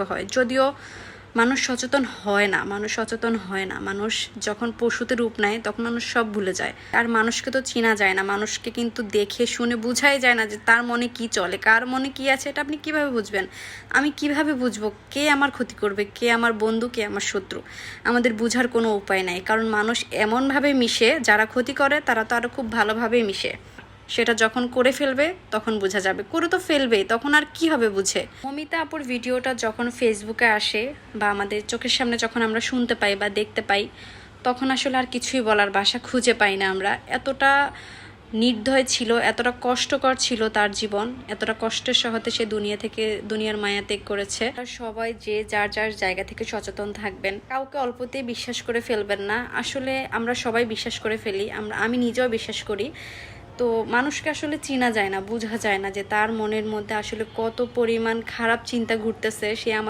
হয়। যদিও মানুষ সচেতন হয় না, মানুষ সচেতন হয় না। মানুষ যখন পশুতে রূপ নেয়, তখন মানুষ সব ভুলে যায়। আর মানুষকে তো চেনা যায় না, মানুষকে কিন্তু দেখে, শুনে বোঝাই যায় না যে তার মনে কি চলে, কার মনে কি আছে, এটা আপনি কীভাবে বুঝবেন? আমি কীভাবে বুঝব কে আমার ক্ষতি করবে, কে আমার বন্ধু, কে আমার শত্রু? আমাদের বুঝার কোনো উপায় নাই। কারণ মানুষ এমনভাবে মিশে, যারা ক্ষতি করে, তারা তো আরও খুব ভালোভাবেই মিশে। সেটা যখন করে ফেলবে, তখন বোঝা যাবে। করে তো ফেলবেই, তখন আর কি হবে বুঝে? মমিতা আপুর ভিডিওটা যখন ফেসবুকে আসে বা আমাদের চোখের সামনে যখন আমরা শুনতে পাই বা দেখতে পাই, তখন আসলে আর কিছুই বলার বাসা খুঁজে পাই না আমরা। এতটা নির্দয় ছিল, এতটা কষ্টকর ছিল তার জীবন, এতটা কষ্টের সহতে সে দুনিয়া থেকে, দুনিয়ার মায়া ত্যাগ করেছে। আর সবাই যে যার যার জায়গা থেকে সচেতন থাকবেন, কাউকে অল্পতেই বিশ্বাস করে ফেলবেন না। আসলে আমরা সবাই বিশ্বাস করে ফেলি, আমরা, আমি নিজেও বিশ্বাস করি। তো মানুষকে আসলে চেনা যায় না, বোঝা যায় না যে তার মনের মধ্যে আসলে কত পরিমাণ খারাপ চিন্তা ঘুরতেছে, সে আমার